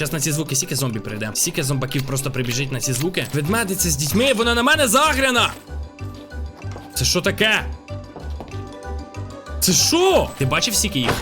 Зараз на ці звуки сіки зомбі прийде. Сіки зомбаків просто прибіжить на ці звуки. Ведмедиця з дітьми, вона на мене загряна! Це що таке? Це що? Ти бачив сіки їх?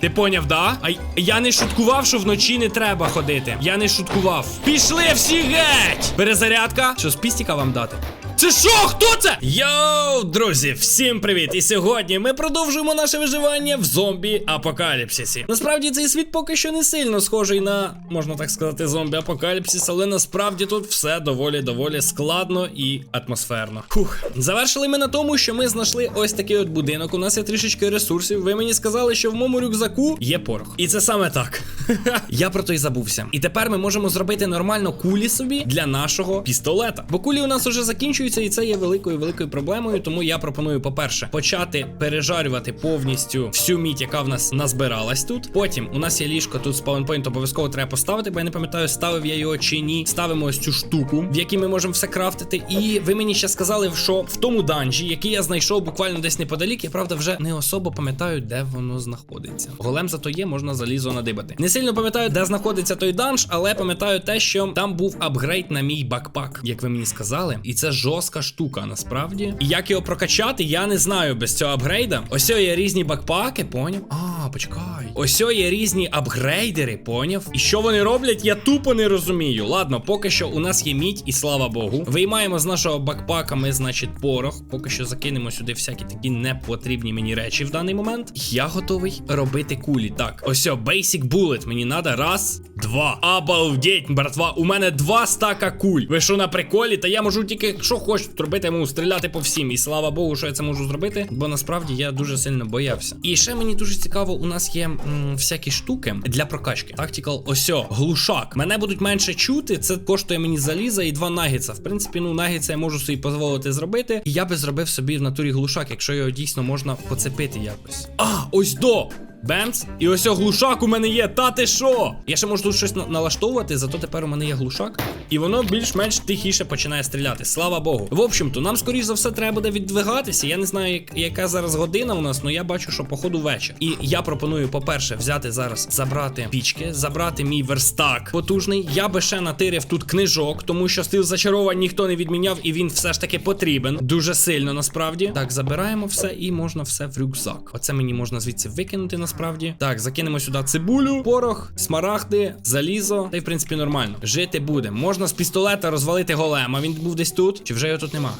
Ти поняв, да? А я не шуткував, що вночі не треба ходити. Я не шуткував. Пішли всі геть! Перезарядка. Що з пістіка вам дати? Це що? Хто це? Йоу, друзі, всім привіт! І сьогодні ми продовжуємо наше виживання в зомбі апокаліпсисі. Насправді цей світ поки що не сильно схожий на, можна так сказати, зомбі апокаліпсис, але насправді тут все доволі доволі складно і атмосферно. Фух, завершили ми на тому, що ми знайшли ось такий от будинок. У нас є трішечки ресурсів. Ви мені сказали, що в моєму рюкзаку є порох. І це саме так. Я про то й забувся. І тепер ми можемо зробити нормально кулі собі для нашого пістолета. Бо кулі у нас уже закінчуються, і це є великою великою проблемою. Тому я пропоную, по-перше, почати пережарювати повністю всю мідь, яка в нас назбиралась тут. Потім у нас є ліжко, тут з спаунпойнт обов'язково треба поставити, бо я не пам'ятаю, ставив я його чи ні. Ставимо ось цю штуку, в якій ми можемо все крафтити. І ви мені ще сказали, що в тому данжі, який я знайшов буквально десь неподалік, я правда вже не особо пам'ятаю, де воно знаходиться. Голем зато є, можна залізо надибати. Не сильно пам'ятаю, де знаходиться той данж, але пам'ятаю те, що там був апгрейд на мій бакпак, як ви мені сказали. І це жорстка штука, насправді. І як його прокачати, я не знаю без цього апгрейда. Ось є різні бакпаки, поняв? А, почекай. Ось є різні апгрейдери, поняв? І що вони роблять, я тупо не розумію. Ладно, поки що у нас є мідь, і слава Богу. Виймаємо з нашого бакпака, ми, значить, порох. Поки що закинемо сюди всякі такі непотрібні мені речі в даний момент. Я готовий робити кулі. Так, ось Basic Bullet. Мені треба раз, два. Обалдеть, братва. У мене два стака куль. Ви що на приколі? Та я можу тільки, що хочу робити, можу стріляти по всім. І слава Богу, що я це можу зробити, бо насправді я дуже сильно боявся. І ще мені дуже цікаво, у нас є м, всякі штуки для прокачки. Tactical, ось о, глушак. Мене будуть менше чути. Це коштує мені заліза і два нагіца. В принципі, ну нагіца я можу собі дозволити зробити. І я би зробив собі в натурі глушак, якщо його дійсно можна поцепити якось. А, ось до! Бемц, і ось глушак у мене є. Та ти що? Я ще можу тут щось на- налаштовувати, зато тепер у мене є глушак, і воно більш-менш тихіше починає стріляти. Слава Богу. В общем-то, нам скоріш за все треба буде віддвигатися. Я не знаю, як, яка зараз година у нас, але я бачу, що походу вечір. І я пропоную, по-перше, взяти зараз, забрати пічки, забрати мій верстак потужний. Я би ще натирив тут книжок, тому що стил зачаровань ніхто не відміняв, і він все ж таки потрібен. Дуже сильно насправді. Так, забираємо все і можна все в рюкзак. Оце мені можна звідси викинути насправді. Так, закинемо сюди цибулю, порох, смарагди, залізо. Та й в принципі нормально. Жити буде. Можна з пістолета розвалити голема. Він був десь тут. Чи вже його тут нема?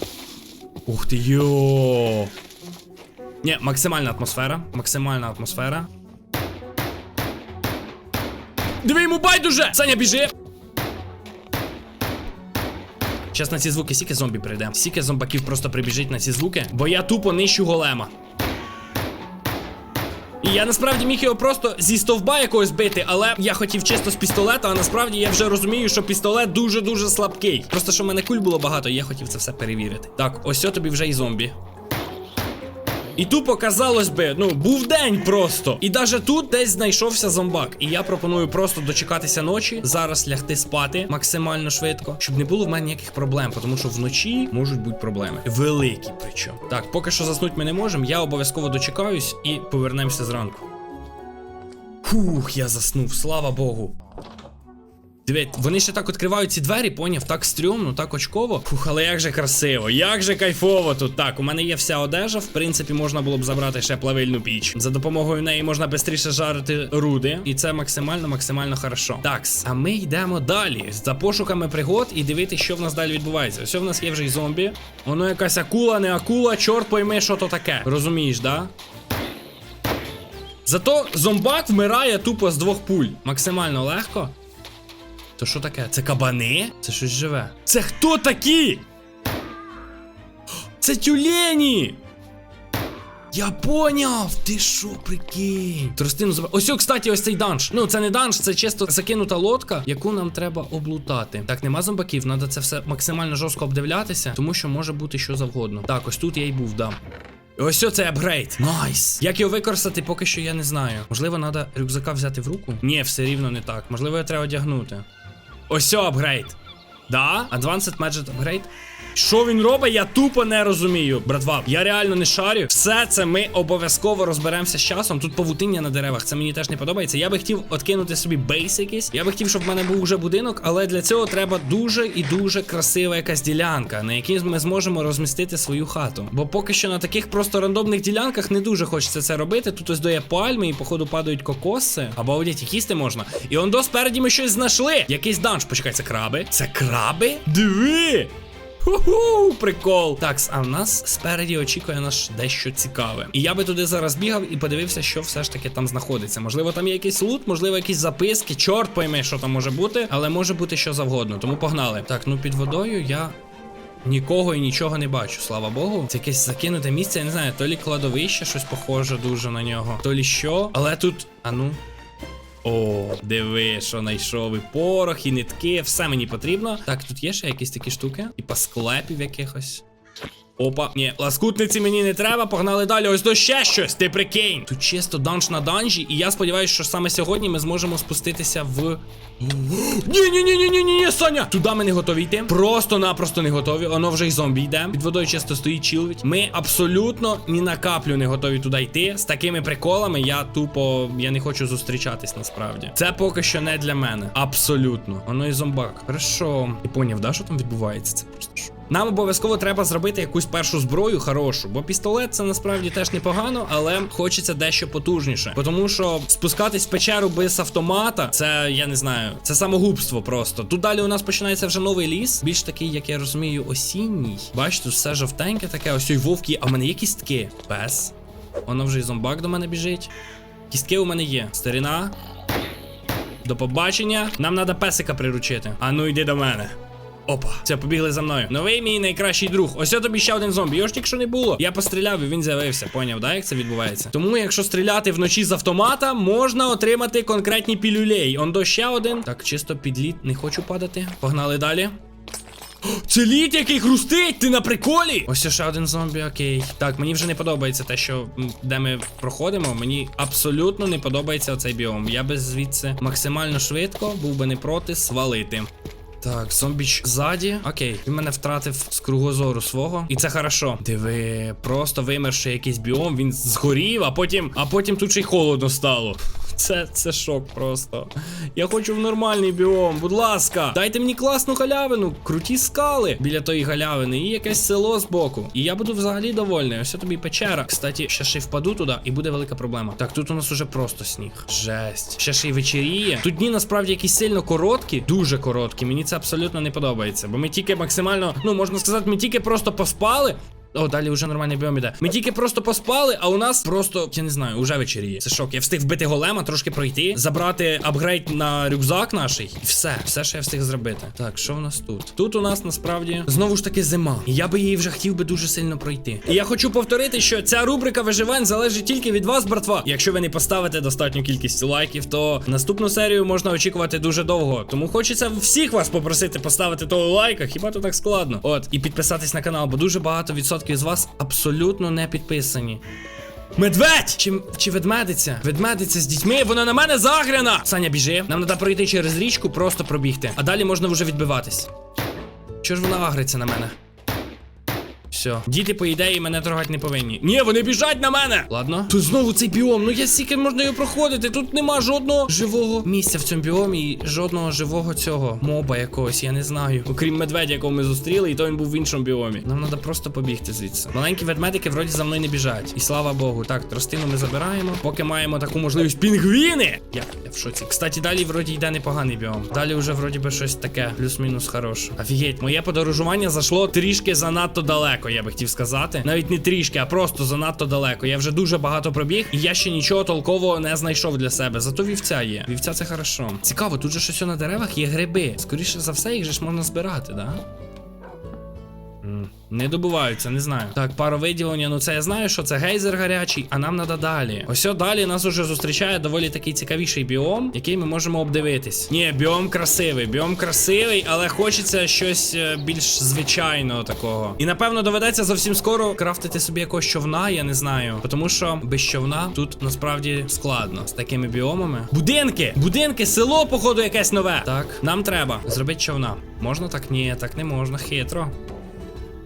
Ух ти йо. Ні, максимальна атмосфера. Максимальна атмосфера. Диви йому байдуже! Саня, біжи! Зараз на ці звуки сіки зомбі прийде. Сіки зомбаків просто прибіжить на ці звуки, бо я тупо нищу голема. Я насправді міг його просто зі стовба якогось бити, але я хотів чисто з пістолета, а насправді я вже розумію, що пістолет дуже-дуже слабкий. Просто що в мене куль було багато, і я хотів це все перевірити. Так, ось о тобі вже і зомбі. І тупо казалось би, ну був день просто. І даже тут десь знайшовся зомбак. І я пропоную просто дочекатися ночі, зараз лягти спати максимально швидко, щоб не було в мене ніяких проблем, тому що вночі можуть бути проблеми. Великі причому. Так, поки що заснути ми не можемо. Я обов'язково дочекаюсь і повернемося зранку. Фух, я заснув, слава Богу. Диви, вони ще так відкривають ці двері, поняв? Так стрьомно, так очково. Фух, але як же красиво, як же кайфово тут. Так, у мене є вся одежа. В принципі, можна було б забрати ще плавильну піч. За допомогою неї можна швидше жарити руди. І це максимально, максимально хорошо. Такс, а ми йдемо далі. За пошуками пригод і дивитися, що в нас далі відбувається. Ось в нас є вже й зомбі. Воно якась акула, не акула, чорт пойми, що то таке. Розумієш, да? Зато зомбак вмирає тупо з двох пуль. Максимально легко. То що таке? Це кабани? Це щось живе. Це хто такі? Це тюлені! Я поняв! Ти що, прикинь? Тростину забрав. Ось, о, кстати, ось цей данж. Ну, це не данж, це чисто закинута лодка, яку нам треба облутати. Так, нема зомбаків, треба це все максимально жорстко обдивлятися, тому що може бути що завгодно. Так, ось тут я й був, да. І Ось о, це апгрейд. Найс. Як його використати, поки що я не знаю. Можливо, треба рюкзака взяти в руку? Ні, все рівно не так. Можливо, його треба одягнути. Ось апгрейд. Да? Advanced Magic Upgrade? Що він робить, я тупо не розумію. Братва, я реально не шарю. Все це ми обов'язково розберемося з часом. Тут павутиння на деревах, це мені теж не подобається. Я би хотів откинути собі бейс якийсь. Я би хотів, щоб в мене був уже будинок, але для цього треба дуже і дуже красива якась ділянка, на якій ми зможемо розмістити свою хату. Бо поки що на таких просто рандомних ділянках не дуже хочеться це робити. Тут ось доє пальми, і походу падають кокоси. Або одять їсти можна. І он до спереді ми щось знайшли. Якийсь данж. Почекай, це краби. Це краби? Диви! Ху-ху, прикол. Так, а в нас спереді очікує нас дещо цікаве. І я би туди зараз бігав і подивився, що все ж таки там знаходиться. Можливо, там є якийсь лут, можливо, якісь записки. Чорт пойме, що там може бути, але може бути що завгодно. Тому погнали. Так, ну під водою я. Нікого і нічого не бачу, слава Богу. Це якесь закинуте місце, я не знаю, то лі кладовище, щось похоже дуже на нього, то лі що. Але тут. А ну. О, диви, що знайшов і порох, і нитки, все мені потрібно. Так, тут є ще якісь такі штуки, типа склепів якихось. Опа, ні, ласкутниці мені не треба, погнали далі. Ось до ще щось, ти прикинь. Тут чисто данж на данжі, і я сподіваюся, що саме сьогодні ми зможемо спуститися в. Ні, ні, ні, ні, ні, ні, ні, Соня! Туди ми не готові йти. Просто-напросто не готові. Воно вже й зомбі йде. Під водою чисто стоїть чилить. Ми абсолютно ні на каплю не готові туди йти. З такими приколами я тупо я не хочу зустрічатись насправді. Це поки що не для мене. Абсолютно. Воно і зомбак. Хорошо. Ти поняв, да, що там відбувається? Це просто що. Нам обов'язково треба зробити якусь першу зброю хорошу, бо пістолет це насправді теж непогано, але хочеться дещо потужніше. Тому що спускатись в печеру без автомата, це я не знаю, це самогубство просто. Тут далі у нас починається вже новий ліс, більш такий, як я розумію, осінній. Бачите, все жовтеньке таке, ось ой вовки, а в мене є кістки. Пес. Воно вже і зомбак до мене біжить. Кістки у мене є. Старіна. До побачення. Нам треба песика приручити. А ну йди до мене. Опа, все, побігли за мною. Новий мій найкращий друг. Ось тобі ще один зомбі. Його ж тільки що не було. Я постріляв і він з'явився. Поняв, да, як це відбувається? Тому, якщо стріляти вночі з автомата, можна отримати конкретні пілюлей. Он до ще один. Так, чисто підліт, не хочу падати. Погнали далі. Це лід, який хрустить, ти на приколі? Ось ще один зомбі, окей. Так, мені вже не подобається те, що де ми проходимо. Мені абсолютно не подобається оцей біом. Я би звідси максимально швидко був би не проти свалити. Так, зомбіч ззаді. Окей, він мене втратив з кругозору свого. І це хорошо. Диви, просто вимерши якийсь біом, він згорів, а потім, а потім тут ще й холодно стало. Це, це шок просто. Я хочу в нормальний біом, будь ласка. Дайте мені класну галявину, круті скали біля тої галявини і якесь село збоку. І я буду взагалі довольний. Ось тобі печера. Кстати, ще ще й впаду туди, і буде велика проблема. Так, тут у нас уже просто сніг. Жесть. Ще ще й вечеріє. Тут дні насправді якісь сильно короткі, дуже короткі. Мені це абсолютно не подобається. Бо ми тільки максимально, ну можна сказати, ми тільки просто поспали. О, далі вже нормальний біом іде. Ми тільки просто поспали, а у нас просто, я не знаю, уже вечеріє. Це шок. Я встиг вбити голема, трошки пройти, забрати апгрейд на рюкзак наш, і все, все, що я встиг зробити. Так, що в нас тут? Тут у нас насправді знову ж таки зима. І я би її вже хотів би дуже сильно пройти. І я хочу повторити, що ця рубрика виживань залежить тільки від вас, братва. Якщо ви не поставите достатню кількість лайків, то наступну серію можна очікувати дуже довго. Тому хочеться всіх вас попросити поставити того лайка. Хіба то так складно? От, і підписатись на канал, бо дуже багато відсотків з вас абсолютно не підписані. Медведь! Чи, чи ведмедиця? Ведмедиця з дітьми, вона на мене загряна! Саня, біжи. Нам треба пройти через річку, просто пробігти. А далі можна вже відбиватись. Чого ж вона агриться на мене? Все. Діти, по ідеї, мене трогати не повинні. Ні, вони біжать на мене! Ладно. Тут знову цей біом. Ну я стільки можна його проходити. Тут нема жодного живого місця в цьому біомі і жодного живого цього моба якогось, я не знаю. Окрім медведя, якого ми зустріли, і то він був в іншому біомі. Нам треба просто побігти звідси. Маленькі ведмедики вроді за мною не біжать. І слава Богу. Так, тростину ми забираємо. Поки маємо таку можливість. Пінгвіни! Я, я в шоці. Кстати, далі вроді йде непоганий біом. Далі вже вроді би щось таке, плюс-мінус хороше. Офігеть, моє подорожування зайшло трішки занадто далеко, я би хотів сказати. Навіть не трішки, а просто занадто далеко. Я вже дуже багато пробіг, і я ще нічого толкового не знайшов для себе. Зато вівця є. Вівця це хорошо. Цікаво, тут же щось на деревах є гриби. Скоріше за все, їх же ж можна збирати, да? Не добуваються, не знаю. Так, паровиділення, ну це я знаю, що це гейзер гарячий, а нам треба далі. Ось далі нас уже зустрічає доволі такий цікавіший біом, який ми можемо обдивитись. Ні, біом красивий, біом красивий, але хочеться щось е, більш звичайного такого. І напевно доведеться зовсім скоро крафтити собі якогось човна, я не знаю. Тому що без човна тут насправді складно з такими біомами. Будинки! Будинки, село, походу, якесь нове. Так, нам треба зробити човна. Можна так? Ні, так не можна, хитро.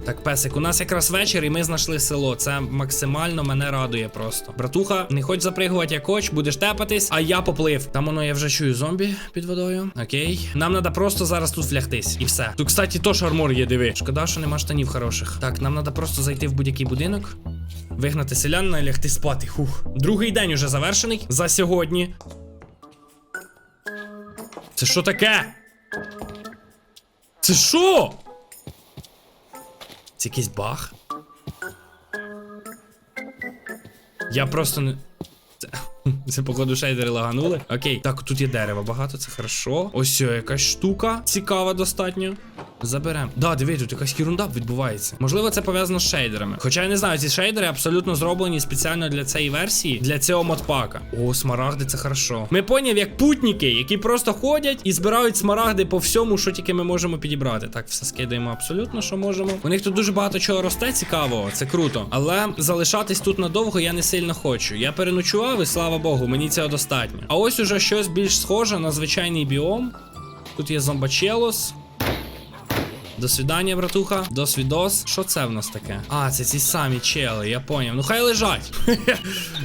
Так, песик, у нас якраз вечір, і ми знайшли село. Це максимально мене радує просто. Братуха, не хоч запригувати як хоч, будеш тепатись, а я поплив. Там воно я вже чую зомбі під водою. Окей. Нам треба просто зараз тут влягтись. І все. Тут, кстати, теж армор є, диви. Шкода, що нема штанів хороших. Так, нам треба просто зайти в будь-який будинок. Вигнати селянина і лягти спати. Хух. Другий день уже завершений за сьогодні. Це що таке? Це що? Це якийсь баг? Я просто не. Це, походу шейдери лаганули. Окей, так, тут є дерева багато, це хорошо. Ось якась штука цікава достатньо. Заберемо. Да, диви, тут якась ерунда відбувається. Можливо, це пов'язано з шейдерами. Хоча я не знаю, ці шейдери абсолютно зроблені спеціально для цієї версії, для цього модпака. О, смарагди, це хорошо. Ми поняв, як путники, які просто ходять і збирають смарагди по всьому, що тільки ми можемо підібрати. Так, все скидаємо абсолютно, що можемо. У них тут дуже багато чого росте, цікавого, це круто. Але залишатись тут надовго я не сильно хочу. Я переночував і слава Богу, мені цього достатньо. А ось уже щось більш схоже на звичайний біом. Тут є зомбачелос. До свидання, братуха. До свідос. Що це в нас таке? А, це ці самі чели, я поняв. Ну хай лежать.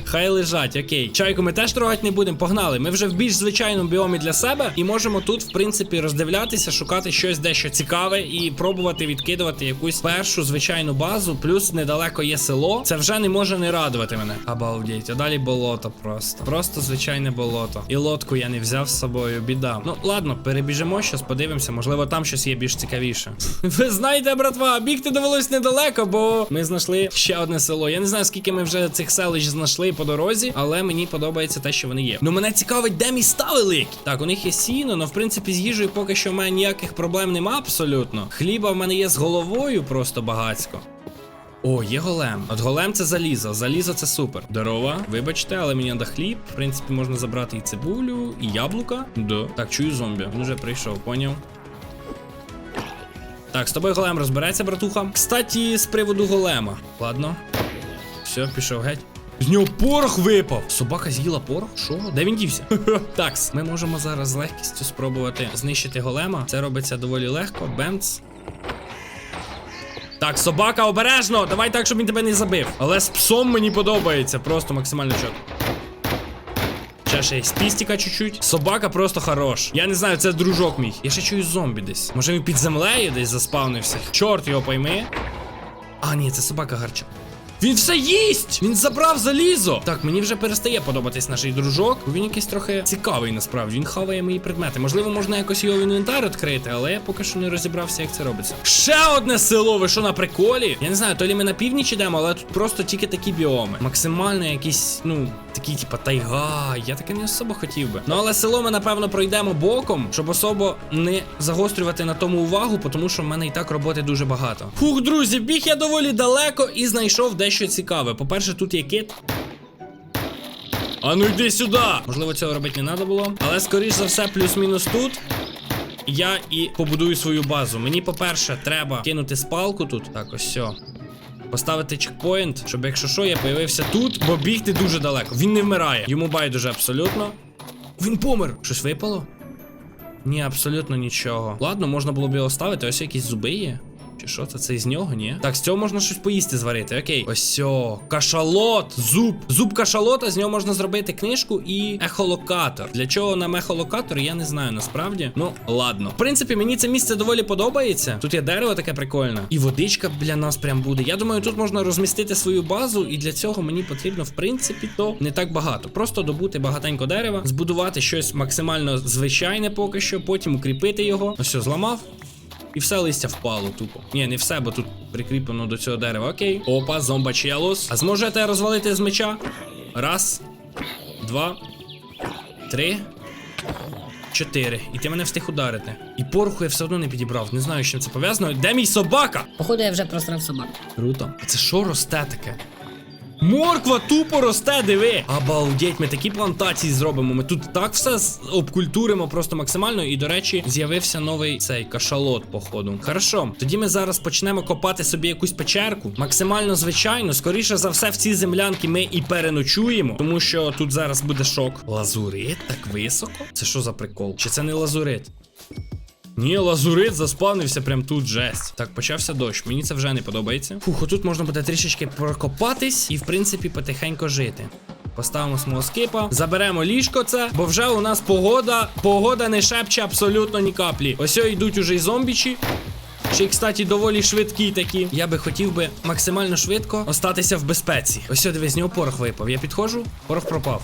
хай лежать, окей. Чайку ми теж трогати не будемо. Погнали. Ми вже в більш звичайному біомі для себе і можемо тут, в принципі, роздивлятися, шукати щось дещо цікаве і пробувати відкидувати якусь першу звичайну базу. Плюс недалеко є село. Це вже не може не радувати мене. Обалдеть. А далі болото просто. Просто звичайне болото. І лодку я не взяв з собою. Біда. Ну ладно, перебіжимо щас, подивимося. Можливо, там щось є більш цікавіше. Ви знаєте, братва, бігти довелось недалеко, бо ми знайшли ще одне село. Я не знаю, скільки ми вже цих селищ знайшли по дорозі, але мені подобається те, що вони є. Ну мене цікавить, де міста великі. Так, у них є сіно, але в принципі з їжею поки що в мене ніяких проблем нема абсолютно. Хліба в мене є з головою просто багацько. О, є голем. От голем це залізо. Залізо це супер. Здорово. Вибачте, але мені треба хліб. В принципі, можна забрати і цибулю, і яблука. Да. Так, чую зомбі. Він уже прийшов, поняв. Так, з тобою голем розбереться, братуха. Кстати, з приводу голема. Ладно. Все, пішов геть. З нього порох випав. Собака з'їла порох? Що? Де він дівся? Такс, ми можемо зараз з легкістю спробувати знищити голема. Це робиться доволі легко. Бемц. Так, собака, обережно! Давай так, щоб він тебе не забив. Але з псом мені подобається. Просто максимально чітко. Ще ще є спістіка чуть-чуть. Собака просто хорош. Я не знаю, це дружок мій. Я ще чую зомбі десь. Може він під землею десь заспавнився. Чорт його пойми. А, ні, це собака гарча. Він все їсть! Він забрав залізо! Так, мені вже перестає подобатись наш дружок, він якийсь трохи цікавий насправді. Він хаває мої предмети. Можливо, можна якось його інвентар відкрити, але я поки що не розібрався, як це робиться. Ще одне село, ви що на приколі? Я не знаю, то лі ми на північ ідемо, але тут просто тільки такі біоми. Максимально якісь, ну, такі, типа, тайга. Я таке не особо хотів би. Ну але село ми, напевно, пройдемо боком, щоб особо не загострювати на тому увагу, тому що в мене і так роботи дуже багато. Фух, друзі, біг я доволі далеко і знайшов дещо цікаве. По-перше, тут є кит. А ну йди сюди! Можливо, цього робити не треба було. Але скоріш за все, плюс-мінус тут. Я і побудую свою базу. Мені, по-перше, треба кинути спалку тут. Так, ось все. Поставити чекпоінт, щоб якщо що, я появився тут, бо бігти дуже далеко. Він не вмирає. Йому байдуже абсолютно. Він помер. Щось випало? Ні, абсолютно нічого. Ладно, можна було б його ставити, ось якісь зуби є. Чи що це? Це із нього, ні? Так, з цього можна щось поїсти зварити. Окей. Ось сьо. Кашалот. Зуб. Зуб кашалота, з нього можна зробити книжку і ехолокатор. Для чого нам ехолокатор, я не знаю насправді. Ну, ладно. В принципі, мені це місце доволі подобається. Тут є дерево таке прикольне. І водичка для нас прям буде. Я думаю, тут можна розмістити свою базу, і для цього мені потрібно, в принципі, то не так багато. Просто добути багатенько дерева, збудувати щось максимально звичайне поки що, потім укріпити його. Ось все, зламав. І все листя впало тупо. Ні, не все, бо тут прикріплено до цього дерева. Окей. Опа, зомбачелос. А зможете розвалити з меча? Раз, два, три. чотири. І ти мене встиг ударити. І пороху я все одно не підібрав. Не знаю, з чим це пов'язано. Де мій собака? Походу, я вже просрав собаку. Круто. А це що росте таке? Морква тупо росте, диви. Обалдеть, ми такі плантації зробимо. Ми тут так все обкультуримо просто максимально. І, до речі, з'явився новий цей кашалот, походу. Хорошо. Тоді ми зараз почнемо копати собі якусь печерку. Максимально звичайно. Скоріше за все, в ці землянки ми і переночуємо, тому що тут зараз буде шок. Лазурит так високо? Це що за прикол? Чи це не лазурит? Ні, лазурит заспавнився прям тут жесть. Так, почався дощ. Мені це вже не подобається. Фух, тут можна буде трішечки прокопатись і, в принципі, потихенько жити. Поставимо смолоскипа, заберемо ліжко це, бо вже у нас погода. Погода не шепче абсолютно ні каплі. Ось йдуть уже й зомбічі. Ще й, кстати, доволі швидкі такі. Я би хотів би максимально швидко остатися в безпеці. Ось о, диви, з нього порох випав. Я підходжу, порох пропав.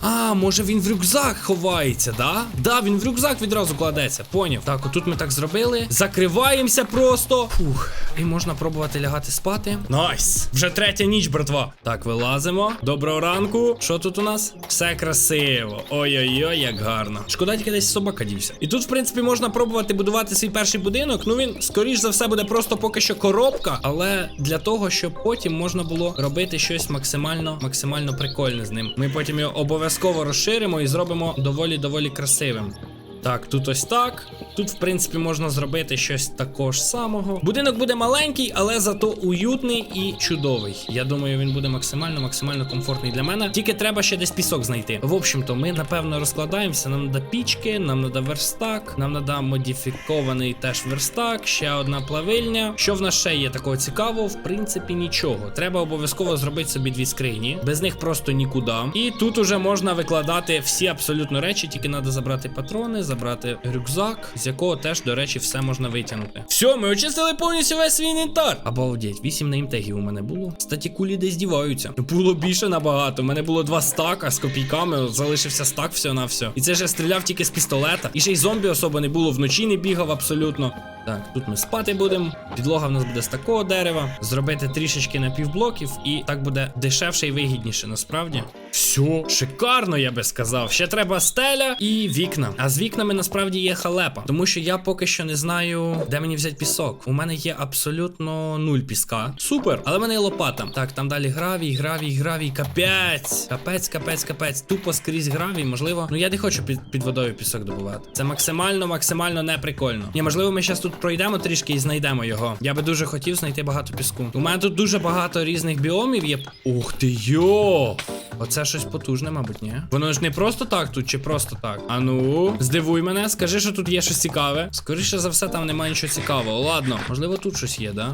А, може він в рюкзак ховається, да? Да, він в рюкзак відразу кладеться. Поняв. Так, отут ми так зробили. Закриваємося просто. Фух. І можна пробувати лягати спати. Найс! Вже третя ніч, братва. Так, вилазимо. Доброго ранку. Що тут у нас? Все красиво. Ой-ой-ой, як гарно. Шкода, тільки десь собака дівся. І тут, в принципі, можна пробувати будувати свій перший будинок. Ну він, скоріш за все, буде просто поки що коробка, але для того, щоб потім можна було робити щось максимально, максимально прикольне з ним. Ми потім його обов'язково розширимо і зробимо доволі доволі красивим. Так, тут ось так. Тут, в принципі, можна зробити щось також самого. Будинок буде маленький, але зато уютний і чудовий. Я думаю, він буде максимально, максимально комфортний для мене. Тільки треба ще десь пісок знайти. В общем-то, ми напевно розкладаємося. Нам треба пічки, нам треба верстак, нам треба модифікований теж верстак, ще одна плавильня. Що в нас ще є такого цікавого? В принципі, нічого. Треба обов'язково зробити собі дві скрині. Без них просто нікуди. І тут уже можна викладати всі абсолютно речі, тільки треба забрати патрони, забрати рюкзак, з якого теж, до речі, все можна витягнути. Все, ми очистили повністю весь свій інвентар. Обалдеть, вісім неймтегів у мене було. Статі кулі десь діваються. Було більше набагато. У мене було два стака з копійками, залишився стак все на все. І це ж я стріляв тільки з пістолета. І ще й зомбі особо не було, вночі не бігав абсолютно. Так, тут ми спати будемо. Підлога в нас буде з такого дерева. Зробити трішечки напівблоків, і так буде дешевше і вигідніше, насправді. Все, шикарно, я би сказав. Ще треба стеля і вікна. А з вікнами насправді є халепа, тому що я поки що не знаю, де мені взяти пісок. У мене є абсолютно нуль піска. Супер, але в мене є лопата. Так, там далі гравій, гравій, гравій, капець. Капець, капець, капець. Тупо скрізь гравій, можливо. Ну я не хочу під, під водою пісок добувати. Це максимально, максимально не прикольно. Ні, можливо, ми зараз тут пройдемо трішки і знайдемо його. Я би дуже хотів знайти багато піску. У мене тут дуже багато різних біомів є. Ух ти йо! Оце щось потужне, мабуть, ні? Воно ж не просто так тут, чи просто так. А ну, здивуй мене, скажи, що тут є щось цікаве. Скоріше за все, там немає нічого цікавого. Ладно, можливо, тут щось є, да?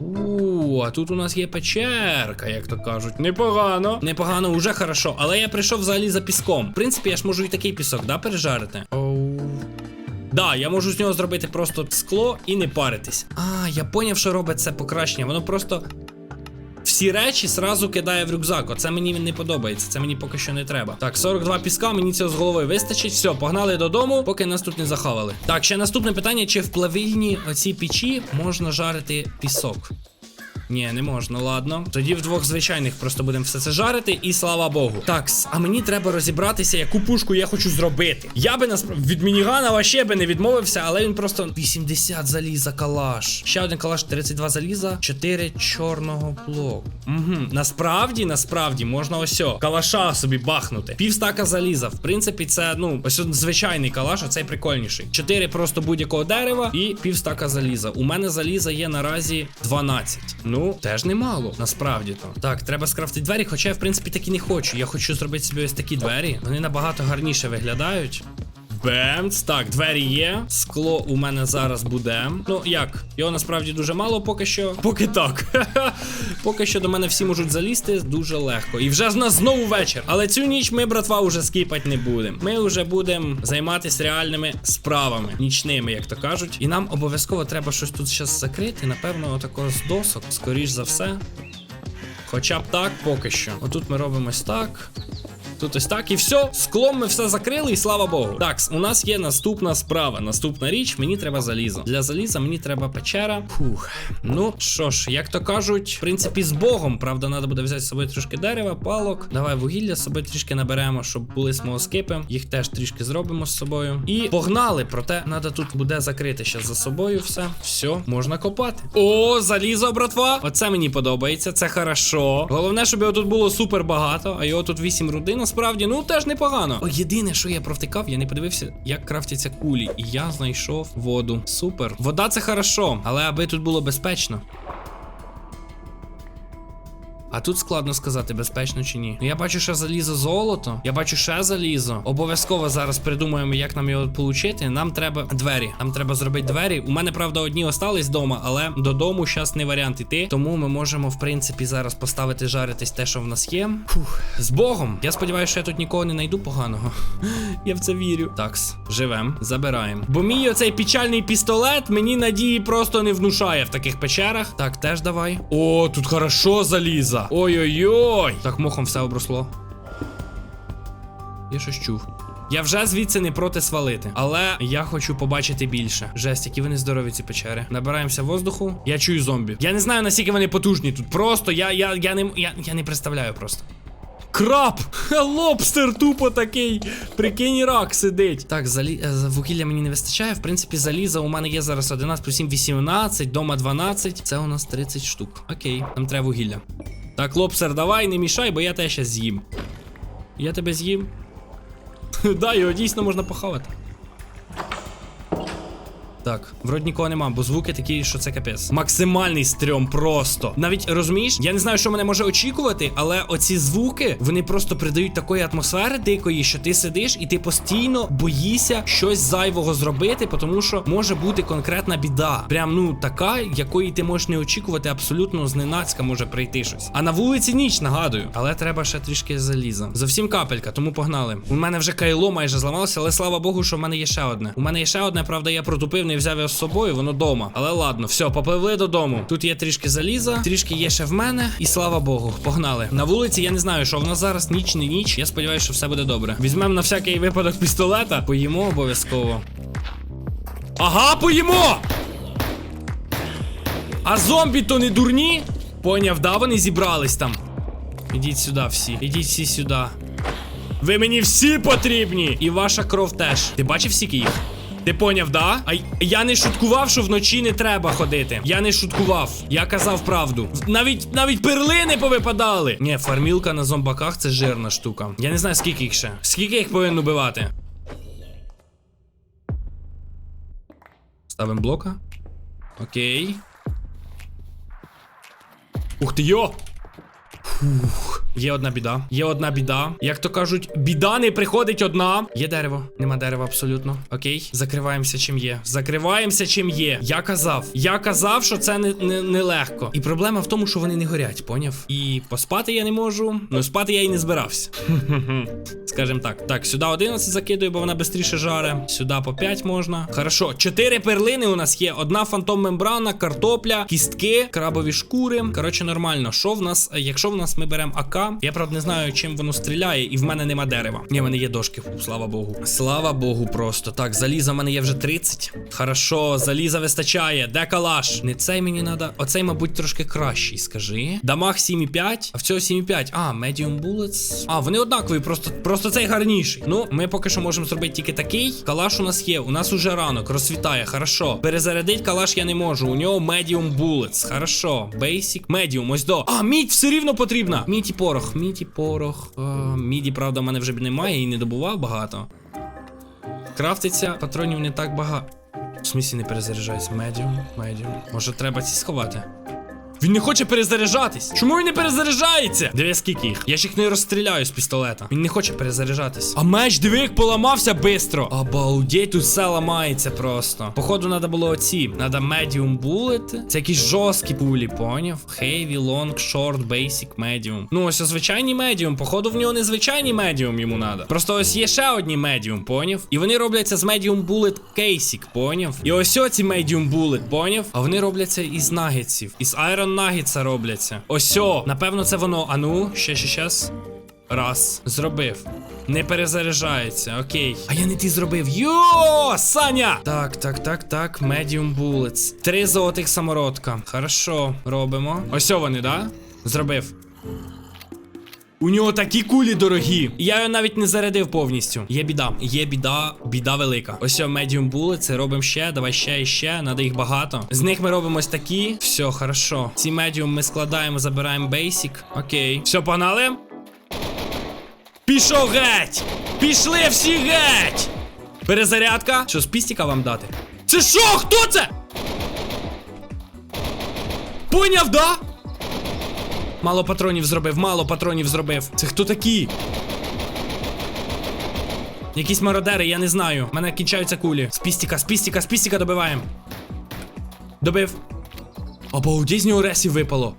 У, а тут у нас є печерка, як то кажуть. Непогано. Непогано, уже хорошо. Але я прийшов взагалі за піском. В принципі, я ж можу і такий пісок, да, пережарити? Оу. Да, я можу з нього зробити просто скло і не паритись. А, я поняв, що робить це покращення. Воно просто всі речі сразу кидає в рюкзак. Оце мені не подобається. Це мені поки що не треба. Так, 42 піска, мені цього з голови вистачить. Все, погнали додому, поки нас тут не захавали. Так, ще наступне питання: чи в плавильні оці печі можна жарити пісок? Ні, не можна, ладно. Тоді в двох звичайних просто будемо все це жарити, і слава Богу. Так, а мені треба розібратися, яку пушку я хочу зробити. Я би насправді від мінігана вообще би не відмовився, але він просто 80 заліза калаш. Ще один калаш, 32 заліза, 4 чорного блоку. Угу. Насправді, насправді, можна ось о, калаша собі бахнути. Півстака заліза. В принципі, це, ну, ось звичайний калаш, оцей прикольніший. 4 просто будь-якого дерева і півстака заліза. У мене заліза є наразі 12. Ну, теж немало, насправді то. Так, треба скрафтити двері, хоча я, в принципі, такі не хочу. Я хочу зробити собі ось такі двері. Вони набагато гарніше виглядають. Бемц, так, двері є. Скло у мене зараз буде. Ну як? Його насправді дуже мало, поки що. Поки так. поки що до мене всі можуть залізти дуже легко. І вже з нас знову вечір. Але цю ніч ми, братва, уже скіпати не будемо. Ми вже будемо займатися реальними справами, нічними, як то кажуть. І нам обов'язково треба щось тут зараз закрити. Напевно, отако з досок, скоріш за все. Хоча б так, поки що. Отут ми робимо ось так. Тут ось так і все. Склом ми все закрили, і слава Богу. Так, у нас є наступна справа. Наступна річ, мені треба залізо. Для заліза мені треба печера. Фух. Ну що ж, як то кажуть, в принципі, з Богом. Правда, треба буде взяти з собою трішки дерева, палок. Давай вугілля з трішки наберемо, щоб були смолоскипи. Їх теж трішки зробимо з собою. І погнали. Проте треба тут буде закрити ще за собою все. Все, можна копати. О, залізо, братва. Оце мені подобається. Це хорошо. Головне, щоб його тут було супер багато, а його тут 8 руди, насправді, ну теж непогано. О, єдине, що я провтикав, я не подивився, як крафтяться кулі. І я знайшов воду. Супер. Вода це хорошо, але аби тут було безпечно. А тут складно сказати, безпечно чи ні. Ну я бачу ще залізо золото. Я бачу ще залізо. Обов'язково зараз придумаємо, як нам його отримати. Нам треба двері. Нам треба зробити двері. У мене, правда, одні остались вдома, але додому зараз не варіант іти. Тому ми можемо, в принципі, зараз поставити жаритись те, що в нас є. Фух, з Богом. Я сподіваюся, що я тут нікого не знайду поганого. Я в це вірю. Такс, живем, забираємо. Бо мій оцей печальний пістолет мені надії просто не внушає в таких печерах. Так, теж давай. О, тут хорошо заліза. Ой-ой-ой. Так, мохом все обросло. Я щось чув. Я вже звідси не проти свалити, але я хочу побачити більше. Жесть, які вони здорові ці печери. Набираємося воздуху. Я чую зомбі. Я не знаю, наскільки вони потужні тут. Просто я, я, я не я, я не представляю просто. Краб! Лобстер тупо такий. Прикинь, рак сидить. Так, залі... е, вугілля мені не вистачає. В принципі, заліза у мене є зараз 11 плюс 7, 18, дома 12. Це у нас 30 штук. Окей, нам треба вугілля. Так, лобстер, давай, не мішай, бо я тебе ще з'їм. Я тебе з'їм. Да, його дійсно можна похавати. Так, вроді нікого нема, бо звуки такі, що це капець. Максимальний стрьом просто. Навіть розумієш, я не знаю, що мене може очікувати, але оці звуки вони просто придають такої атмосфери дикої, що ти сидиш і ти постійно боїшся щось зайвого зробити, тому що може бути конкретна біда. Прям ну така, якої ти можеш не очікувати, абсолютно зненацька може прийти щось. А на вулиці ніч нагадую, але треба ще трішки заліза. Зовсім капелька, тому погнали. У мене вже кайло майже зламалося, але слава Богу, що в мене є ще одне. У мене є ще одне, правда, я протупив, не взяв його з собою, воно дома. Але ладно, все, попливли додому. Тут є трішки заліза, трішки є ще в мене, і слава Богу, погнали. На вулиці я не знаю, що в нас зараз ніч не ніч. Я сподіваюся, що все буде добре. Візьмемо на всякий випадок пістолета, поїмо обов'язково. Ага, поїмо! А зомбі то не дурні? Поняв, да, вони зібрались там. Ідіть сюди всі. Ідіть всі сюди. Ви мені всі потрібні! І ваша кров теж. Ти бачив скільки їх? Ти поняв, да? А я не шуткував, що вночі не треба ходити. Я не шуткував. Я казав правду. Навіть навіть перлини повипадали. Ні, фармілка на зомбаках це жирна штука. Я не знаю, скільки їх ще. Скільки їх повинно убивати? Ставимо блока. Окей. Ух ти йо! Фух. Є одна біда. Є одна біда. Як то кажуть, біда не приходить одна. Є дерево. Нема дерева абсолютно. Окей. Закриваємося чим є. Закриваємося чим є. Я казав. Я казав, що це не, не, не легко. І проблема в тому, що вони не горять, поняв? І поспати я не можу. Ну, спати я і не збирався. Скажем так. Так, сюди 11 закидую, бо вона швидше жаре. Сюди по 5 можна. Хорошо. Чотири перлини у нас є. Одна фантом мембрана, картопля, кістки, крабові шкури. Коротше, нормально. Що в нас, якщо в нас ми беремо АК, я правда не знаю, чим воно стріляє, і в мене нема дерева. Ні, в мене є дошки. Слава Богу. Слава Богу, просто. Так, заліза в мене є вже 30. Хорошо, заліза вистачає. Де калаш? Не цей мені треба. Оцей, мабуть, трошки кращий, скажи. Дамаг 7,5, а в цього 7,5. А, medium bullets. А, вони однакові, просто, просто цей гарніший. Ну, ми поки що можемо зробити тільки такий. Калаш у нас є. У нас уже ранок, розсвітає, хорошо. Перезарядить калаш я не можу. У нього medium bullets. Хорошо. Basic, medium, ось до. А, мідь все рівно потрібна. Мідь і порох. міді, порох. Е, міді, правда, в мене вже немає і не добував багато. Крафтиться, патронів не так багато. В смісі не перезаряджаюсь. Медіум, медіум. Може треба ці сховати? Він не хоче перезаряджатись. Чому він не перезаряджається? Диви, скільки їх. Я ж їх не розстріляю з пістолета. Він не хоче перезаряджатись. А меч, диви, як поламався бистро. Обалдеть, тут все ламається просто. Походу, треба було оці. Надо medium bullet. Це якісь жорсткі пулі, поняв? Heavy, long, short, basic, medium. Ну, ось звичайні medium. Походу, в нього не звичайні medium йому надо. Просто ось є ще одні medium, поняв? І вони робляться з medium bullet кейсік, поняв? І ось оці medium bullet, поняв? А вони робляться із нагетсів. Із Iron Nuggets робляться. Осьо, напевно, це воно. Ану, ну, ще, ще, щас. Раз. Зробив. Не перезаряджається, окей. А я не ти зробив. Йо, Саня! Так, так, так, так. Medium bullets. Три золотих самородка. Хорошо, робимо. Ось вони, да? Зробив. У нього такі кулі дорогі. Я його навіть не зарядив повністю. Є біда. Є біда, біда велика. Ось о, medium bullets, робимо ще, давай ще і ще. Надо їх багато. З них ми робимо ось такі. Все, хорошо. Ці medium ми складаємо, забираємо basic. Окей. Все, погнали? Пішов геть! Пішли всі геть! Перезарядка. Що, з пістіка вам дати? Це що? Хто це? Поняв, да? Мало патронів зробив, мало патронів зробив. Це хто такі? Якісь мародери, я не знаю. У мене кінчаються кулі. З пістіка, з пістіка, з пістіка добиваємо. Добив. Обалдеть, з нього ресів випало.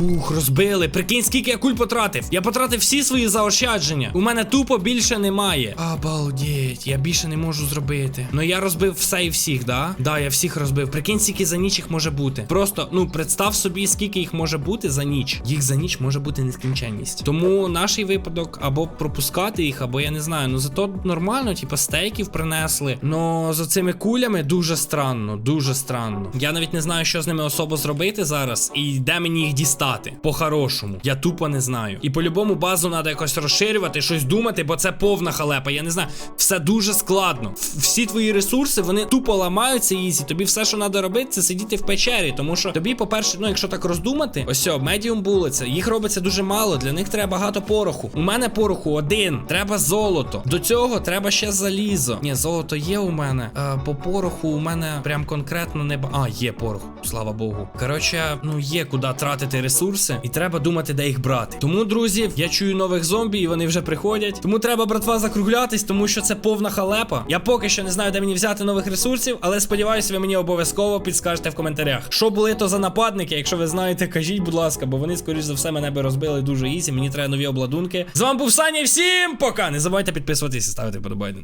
Фух, розбили. Прикинь, скільки я куль потратив. Я потратив всі свої заощадження. У мене тупо більше немає. Обалдеть, я більше не можу зробити. Ну я розбив все і всіх, да? Да, я всіх розбив. Прикинь, скільки за ніч їх може бути. Просто, ну, представ собі, скільки їх може бути за ніч. Їх за ніч може бути нескінченність. Тому наш випадок або пропускати їх, або я не знаю. Ну зато нормально, типа стейків принесли. Но за цими кулями дуже странно, дуже странно. Я навіть не знаю, що з ними особо зробити зараз, і де мені їх дістати. По-хорошому. Я тупо не знаю. І по-любому базу треба якось розширювати, щось думати, бо це повна халепа. Я не знаю. Все дуже складно. Всі твої ресурси, вони тупо ламаються ізі. Тобі все, що треба робити, це сидіти в печері. Тому що тобі, по-перше, ну якщо так роздумати, ось о, медіум булиця, їх робиться дуже мало. Для них треба багато пороху. У мене пороху один. Треба золото. До цього треба ще залізо. Ні, золото є у мене. Е, по пороху у мене прям конкретно не. А, є порох, слава Богу. Коротше, ну є куди тратити ресурси, і треба думати, де їх брати. Тому, друзі, я чую нових зомбі, і вони вже приходять. Тому треба, братва, закруглятись, тому що це повна халепа. Я поки що не знаю, де мені взяти нових ресурсів, але сподіваюся, ви мені обов'язково підскажете в коментарях. Що були то за нападники? Якщо ви знаєте, кажіть, будь ласка, бо вони, скоріш за все, мене би розбили дуже ізі. Мені треба нові обладунки. З вами був Саня, всім пока! Не забувайте підписуватись і ставити подобайки.